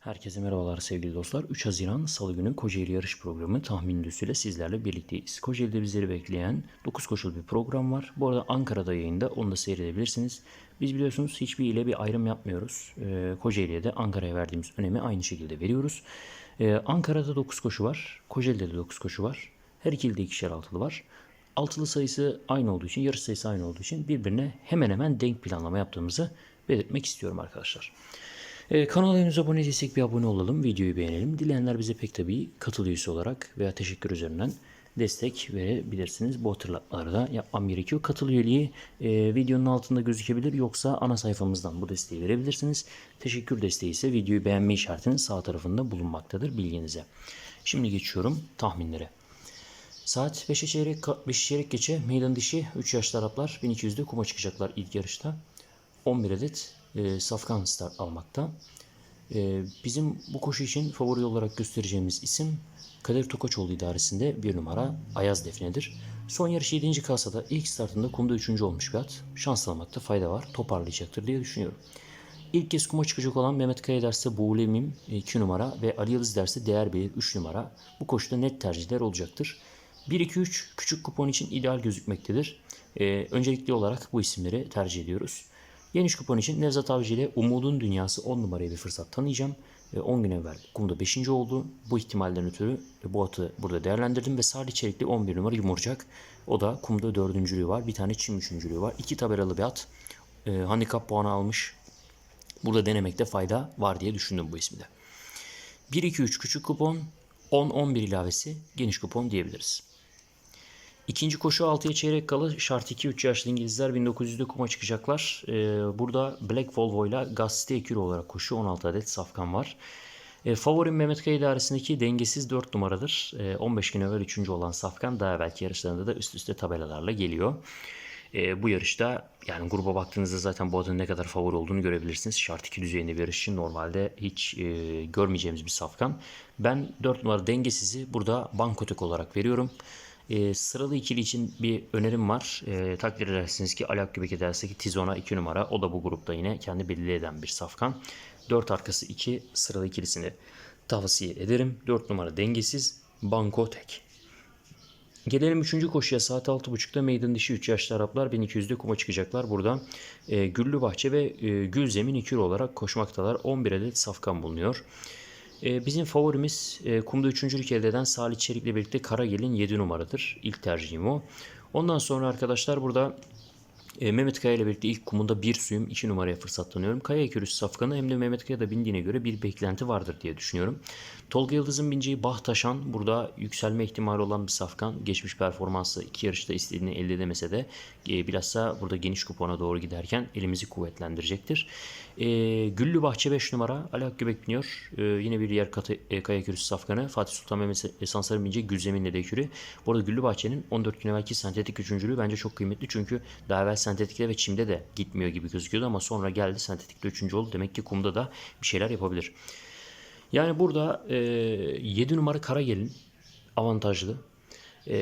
Herkese merhabalar sevgili dostlar. 3 Haziran Salı günü Kocaeli yarış programı tahmin ile sizlerle birlikteyiz. Kocaeli'de bizleri bekleyen 9 koşulu bir program var. Bu arada Ankara'da yayında onu da seyredebilirsiniz. Biz biliyorsunuz hiçbir ile bir ayrım yapmıyoruz. Ee, Kocaeli'ye de Ankara'ya verdiğimiz önemi aynı şekilde veriyoruz. Ee, Ankara'da 9 koşu var. Kocaeli'de de 9 koşu var. Her ikilide ikişer altılı var. Altılı sayısı aynı olduğu için, yarış sayısı aynı olduğu için birbirine hemen hemen denk planlama yaptığımızı belirtmek istiyorum arkadaşlar. Ee, kanala henüz abone değilsek bir abone olalım, videoyu beğenelim. Dileyenler bize pek tabii katıl üyesi olarak veya teşekkür üzerinden destek verebilirsiniz. Bu hatırlatmaları da yapmam gerekiyor. Katıl üyeliği e, videonun altında gözükebilir yoksa ana sayfamızdan bu desteği verebilirsiniz. Teşekkür desteği ise videoyu beğenme işaretinin sağ tarafında bulunmaktadır bilginize. Şimdi geçiyorum tahminlere. Saat 5'e çeyrek, 5 çeyrek geçe meydan dişi 3 yaşlı Araplar 1200'de kuma çıkacaklar ilk yarışta. 11 adet e, safkan start almakta. E, bizim bu koşu için favori olarak göstereceğimiz isim Kadir Tokaçoğlu idaresinde bir numara Ayaz Defne'dir. Son yarış 7. kasada ilk startında kumda 3. olmuş bir at. Şans almakta fayda var. Toparlayacaktır diye düşünüyorum. İlk kez kuma çıkacak olan Mehmet Kaya derse Buğulemim 2 numara ve Ali Yıldız derse Değer Bey 3 numara. Bu koşuda net tercihler olacaktır. 1-2-3 küçük kupon için ideal gözükmektedir. Ee, öncelikli olarak bu isimleri tercih ediyoruz. Geniş kupon için Nevzat Avcı ile Umudun Dünyası 10 numaraya bir fırsat tanıyacağım. Ee, 10 gün evvel kumda 5. oldu. Bu ihtimalden ötürü bu atı burada değerlendirdim ve Salih Çelikli 11 numara yumurcak. O da kumda dördüncülüğü var. Bir tane çim üçüncülüğü var. İki tabelalı bir at. Ee, handikap puanı almış. Burada denemekte fayda var diye düşündüm bu isimde. 1-2-3 küçük kupon, 10-11 ilavesi geniş kupon diyebiliriz. İkinci koşu 6'ya çeyrek kalı şart 2-3 yaşlı İngilizler 1900'de kuma çıkacaklar. Ee, burada Black Volvo ile Gazete Ekürü olarak koşu 16 adet safkan var. E, favorim Mehmet Kaya idaresindeki dengesiz 4 numaradır. E, 15 gün evvel 3. olan Safkan daha belki yarışlarında da üst üste tabelalarla geliyor. E, bu yarışta yani gruba baktığınızda zaten bu adın ne kadar favori olduğunu görebilirsiniz. Şart 2 düzeyinde bir yarış normalde hiç e, görmeyeceğimiz bir Safkan. Ben 4 numara dengesizi burada bankotek olarak veriyorum. E, sıralı ikili için bir önerim var. E, takdir edersiniz ki Alak Göbek ederse ki Tizona 2 numara. O da bu grupta yine kendi belli eden bir safkan. 4 arkası 2 sıralı ikilisini tavsiye ederim. 4 numara dengesiz. Banko tek. Gelelim 3. koşuya saat 6.30'da meydan dışı 3 yaşlı Araplar 1200'de kuma çıkacaklar. Burada e, Güllü Bahçe ve e, Gülzemin ikili olarak koşmaktalar. 11 adet safkan bulunuyor. E, bizim favorimiz e, kumda üçüncülük elde eden Salih Çelik'le birlikte Karagel'in 7 numaradır. İlk tercihim o. Ondan sonra arkadaşlar burada e, Mehmet Kaya ile birlikte ilk kumunda bir suyum 2 numaraya fırsat tanıyorum. Kaya Ekürüsü Safkan'ı hem de Mehmet Kaya da bindiğine göre bir beklenti vardır diye düşünüyorum. Tolga Yıldız'ın bineceği Bahtaşan burada yükselme ihtimali olan bir Safkan. Geçmiş performansı iki yarışta istediğini elde edemese de e, bilhassa burada geniş kupona doğru giderken elimizi kuvvetlendirecektir. E, Güllü Bahçe 5 numara Ali Akgöbek biniyor. E, yine bir diğer katı, e, Kaya Ekürüsü Safkan'ı Fatih Sultan Mehmet Sansar'ın bineceği Gülzemin'le de ekürü. Bu arada Güllü Bahçe'nin 14 gün evvelki sentetik üçüncülüğü bence çok kıymetli çünkü daha evvel sentetikte ve çimde de gitmiyor gibi gözüküyordu ama sonra geldi sentetikte üçüncü oldu. Demek ki kumda da bir şeyler yapabilir. Yani burada e, 7 numara Karagelin avantajlı.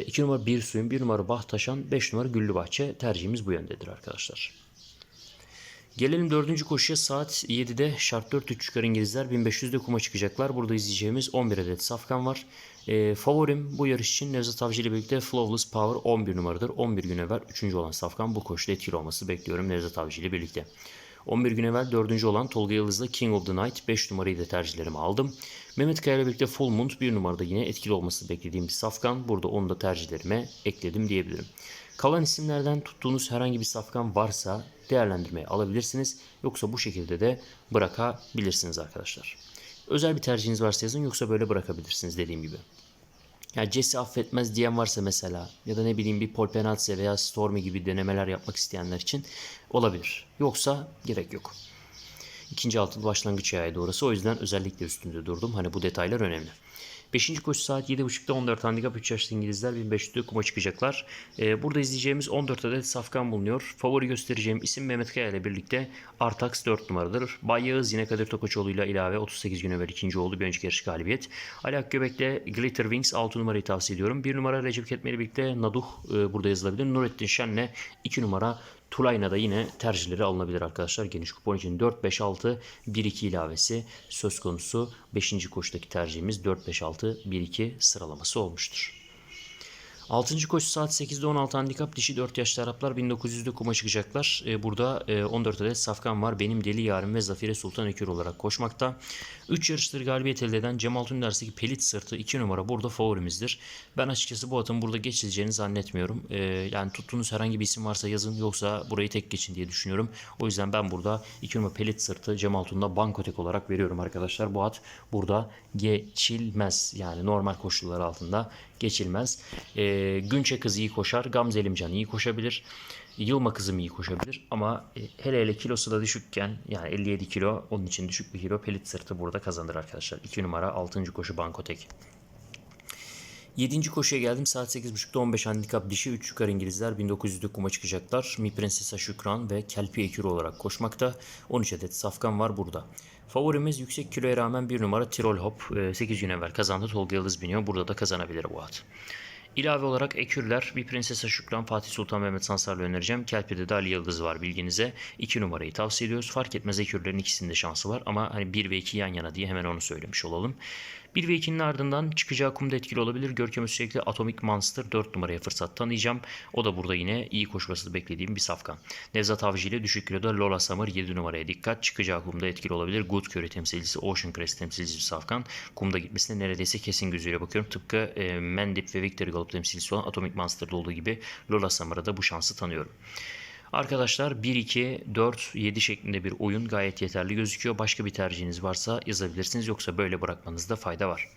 2 numara Bir Suyun, 1 numara Bahtaşan, 5 numara Güllübahçe tercihimiz bu yöndedir arkadaşlar. Gelelim dördüncü koşuya saat 7'de şart 4 3 çıkar İngilizler 1500'de kuma çıkacaklar. Burada izleyeceğimiz 11 adet safkan var. E, favorim bu yarış için Nevzat Avcı ile birlikte Flawless Power 11 numaradır. 11 gün evvel 3. olan safkan bu koşuda etkili olması bekliyorum Nevzat Avcı ile birlikte. 11 gün evvel 4. olan Tolga Yıldız'la King of the Night 5 numarayı da tercihlerimi aldım. Mehmet Kaya birlikte Full Moon 1 numarada yine etkili olması beklediğim bir safkan. Burada onu da tercihlerime ekledim diyebilirim. Kalan isimlerden tuttuğunuz herhangi bir safkan varsa değerlendirmeye alabilirsiniz. Yoksa bu şekilde de bırakabilirsiniz arkadaşlar. Özel bir tercihiniz varsa yazın yoksa böyle bırakabilirsiniz dediğim gibi. Yani Jesse affetmez diyen varsa mesela ya da ne bileyim bir Paul Penaltse veya Stormy gibi denemeler yapmak isteyenler için olabilir. Yoksa gerek yok. İkinci altılı başlangıç yaydı orası. O yüzden özellikle üstünde durdum. Hani bu detaylar önemli. Beşinci koşu saat 7.30'da 14 handikap 3 yaşlı İngilizler 1500'de kuma çıkacaklar. Ee, burada izleyeceğimiz 14 adet safkan bulunuyor. Favori göstereceğim isim Mehmet Kaya ile birlikte Artax 4 numaradır. Bay Yağız yine Kadir Tokaçoğlu ile ilave 38 gün evvel ikinci oldu. Bir önceki yarış galibiyet. Ali Akgöbek'le Glitter Wings 6 numarayı tavsiye ediyorum. 1 numara Recep Ketme birlikte Naduh e, burada yazılabilir. Nurettin Şen'le 2 numara Tulay'ına da yine tercihleri alınabilir arkadaşlar. Geniş kupon için 4-5-6 1-2 ilavesi söz konusu. 5. koşudaki tercihimiz 4-5-6 1-2 sıralaması olmuştur. 6. koşu saat 8'de 16 handikap dişi 4 yaşlı Araplar 1900'de kuma çıkacaklar. Ee, burada e, 14 adet safkan var. Benim Deli Yarim ve Zafire Sultan Ekür olarak koşmakta. 3 yarıştır galibiyet elde eden Cemal Tünder'deki Pelit Sırtı 2 numara burada favorimizdir. Ben açıkçası bu atın burada geçileceğini zannetmiyorum. Ee, yani tuttuğunuz herhangi bir isim varsa yazın yoksa burayı tek geçin diye düşünüyorum. O yüzden ben burada 2 numara Pelit Sırtı Cemal Tun'da bankotek olarak veriyorum arkadaşlar. Bu at burada geçilmez. Yani normal koşullar altında geçilmez. Ee, Günçe kız iyi koşar. Gamze Elimcan iyi koşabilir. Yılma kızım iyi koşabilir ama e, hele hele kilosu da düşükken yani 57 kilo onun için düşük bir kilo pelit sırtı burada kazanır arkadaşlar. 2 numara 6. koşu Bankotek. 7. koşuya geldim. Saat 8.30'da 15 handikap dişi 3 yukarı İngilizler 1900'lük kuma çıkacaklar. Mi Prinsesa Şükran ve Kelpi Ekür olarak koşmakta. 13 adet safkan var burada. Favorimiz yüksek kiloya rağmen 1 numara Tirol Hop 8 gün evvel kazandı. Tolga Yıldız biniyor. Burada da kazanabilir bu at. İlave olarak Ekürler, bir Prensesa Şükran, Fatih Sultan Mehmet Sansar'la önereceğim. Kelpi'de de Ali Yıldız var bilginize. 2 numarayı tavsiye ediyoruz. Fark etmez Ekürlerin ikisinde şansı var ama hani 1 ve 2 yan yana diye hemen onu söylemiş olalım. 1 ve 2'nin ardından çıkacağı kumda etkili olabilir. Görkem sürekli Atomic Monster 4 numaraya fırsat tanıyacağım. O da burada yine iyi koşmasını beklediğim bir safkan. Nevzat Avcı ile düşük kiloda Lola Summer 7 numaraya dikkat. Çıkacağı kumda etkili olabilir. Good Curry temsilcisi Ocean Crest temsilcisi safkan. Kumda gitmesine neredeyse kesin gözüyle bakıyorum. Tıpkı e, Mendip ve Victory Galopp temsilcisi olan Atomic Monster'da olduğu gibi Lola Summer'a da bu şansı tanıyorum. Arkadaşlar 1-2-4-7 şeklinde bir oyun gayet yeterli gözüküyor. Başka bir tercihiniz varsa yazabilirsiniz. Yoksa böyle bırakmanızda fayda var.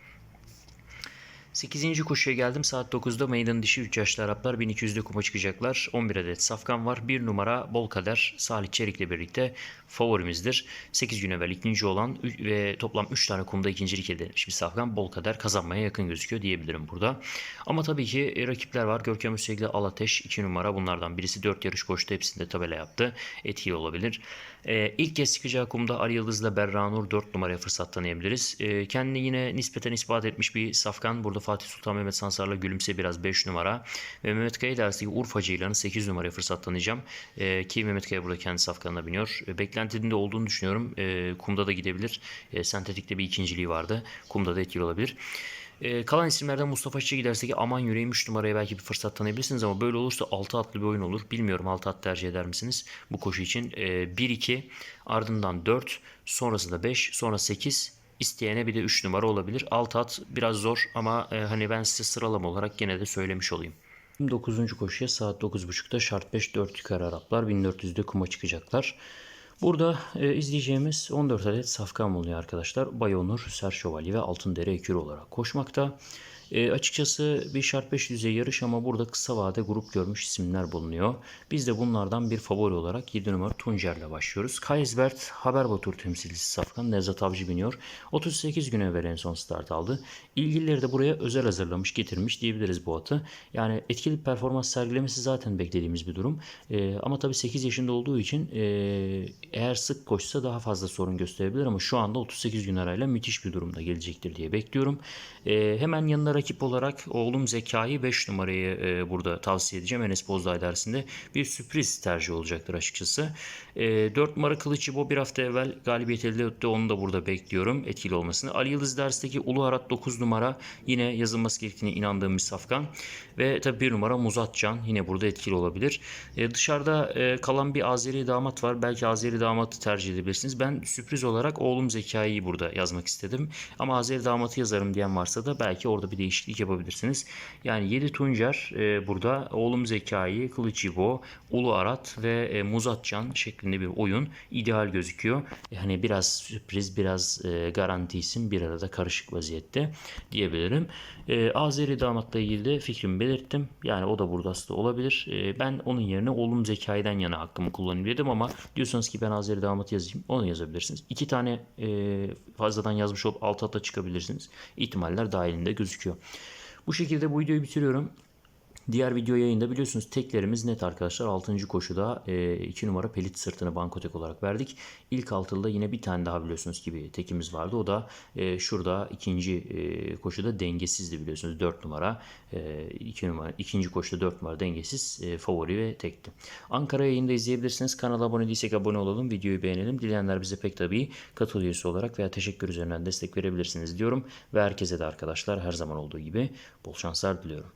8. koşuya geldim. Saat 9'da meydan dişi 3 yaşlı Araplar 1200'de kuma çıkacaklar. 11 adet safkan var. 1 numara Bol Kader Salih Çelik'le birlikte favorimizdir. 8 gün evvel ikinci olan ve toplam 3 tane kumda ikincilik elde etmiş bir safkan Bol Kader kazanmaya yakın gözüküyor diyebilirim burada. Ama tabii ki e, rakipler var. Görkem Üstegli Alateş 2 numara bunlardan birisi 4 yarış koştu. Hepsinde tabela yaptı. Etkili olabilir. Ee, ilk kez çıkacağı kumda Ali Yıldız'la Berranur 4 numaraya fırsat tanıyabiliriz. Ee, kendini yine nispeten ispat etmiş bir safkan. Burada Fatih Sultan Mehmet Sansar'la Gülümse biraz 5 numara. Ve Mehmet Kaya dersi Urfa Ceylan'ı 8 numaraya fırsat tanıyacağım. Ee, ki Mehmet Kaya burada kendi safkanına biniyor. Ee, beklentinin olduğunu düşünüyorum. Ee, kumda da gidebilir. Ee, sentetikte bir ikinciliği vardı. Kumda da etkili olabilir. Ee, kalan isimlerden Mustafa Çiçek giderse ki aman yüreğim 3 numaraya belki bir fırsat tanıyabilirsiniz ama böyle olursa 6 atlı bir oyun olur. Bilmiyorum 6 at tercih eder misiniz bu koşu için? Ee, 1-2 ardından 4 sonrasında 5 sonra 8 isteyene bir de 3 numara olabilir. 6 at biraz zor ama e, hani ben size sıralama olarak gene de söylemiş olayım. 9. koşuya saat 9.30'da şart 5 4 yukarı Araplar 1400'de kuma çıkacaklar. Burada e, izleyeceğimiz 14 adet safkan bulunuyor arkadaşlar. Bayonur, Ser Şövalye ve Altındere Ekür olarak koşmakta. E, açıkçası bir şart 5 düzey yarış ama burada kısa vade grup görmüş isimler bulunuyor. Biz de bunlardan bir favori olarak 7 numara Tuncer'le başlıyoruz. Kaysbert Haberbatur temsilcisi Safkan Nevzat Avcı biniyor. 38 gün evvel en son start aldı. İlgilileri de buraya özel hazırlamış getirmiş diyebiliriz bu atı. Yani etkili performans sergilemesi zaten beklediğimiz bir durum. E, ama tabii 8 yaşında olduğu için e, eğer sık koşsa daha fazla sorun gösterebilir ama şu anda 38 gün arayla müthiş bir durumda gelecektir diye bekliyorum. E, hemen yanında rakip olarak oğlum Zekai 5 numarayı e, burada tavsiye edeceğim. Enes Bozdağ dersinde bir sürpriz tercih olacaktır açıkçası. E, 4 numara Kılıçı bu bir hafta evvel galibiyet elde etti. Onu da burada bekliyorum etkili olmasını. Ali Yıldız dersteki Ulu Arat 9 numara yine yazılması gerektiğine inandığım bir safkan. Ve tabi 1 numara Muzatcan yine burada etkili olabilir. E, dışarıda e, kalan bir Azeri damat var. Belki Azeri damatı tercih edebilirsiniz. Ben sürpriz olarak oğlum Zekai'yi burada yazmak istedim. Ama Azeri damatı yazarım diyen varsa da belki orada bir değişiklik yapabilirsiniz. Yani 7 Tuncer e, burada oğlum Zekai, Kılıç İbo, Ulu Arat ve e, Muzatcan şeklinde bir oyun ideal gözüküyor. Yani biraz sürpriz, biraz e, garanti isim bir arada karışık vaziyette diyebilirim. E, Azeri damatla ilgili de fikrimi belirttim. Yani o da burada aslında olabilir. E, ben onun yerine oğlum Zekai'den yana hakkımı kullanayım dedim ama diyorsanız ki ben Azeri damat yazayım onu yazabilirsiniz. İki tane e, fazladan yazmış olup alt alta çıkabilirsiniz. İhtimaller dahilinde gözüküyor. Bu şekilde bu videoyu bitiriyorum. Diğer video yayında biliyorsunuz teklerimiz net arkadaşlar. 6. koşuda 2 numara pelit sırtını bankotek olarak verdik. İlk altılıda yine bir tane daha biliyorsunuz gibi tekimiz vardı. O da e, şurada ikinci e, koşuda dengesizdi biliyorsunuz 4 numara. 2 numara ikinci koşuda 4 numara dengesiz e, favori ve tekti. Ankara yayında izleyebilirsiniz. Kanala abone değilsek abone olalım. Videoyu beğenelim. Dileyenler bize pek tabii katıl üyesi olarak veya teşekkür üzerinden destek verebilirsiniz diyorum. Ve herkese de arkadaşlar her zaman olduğu gibi bol şanslar diliyorum.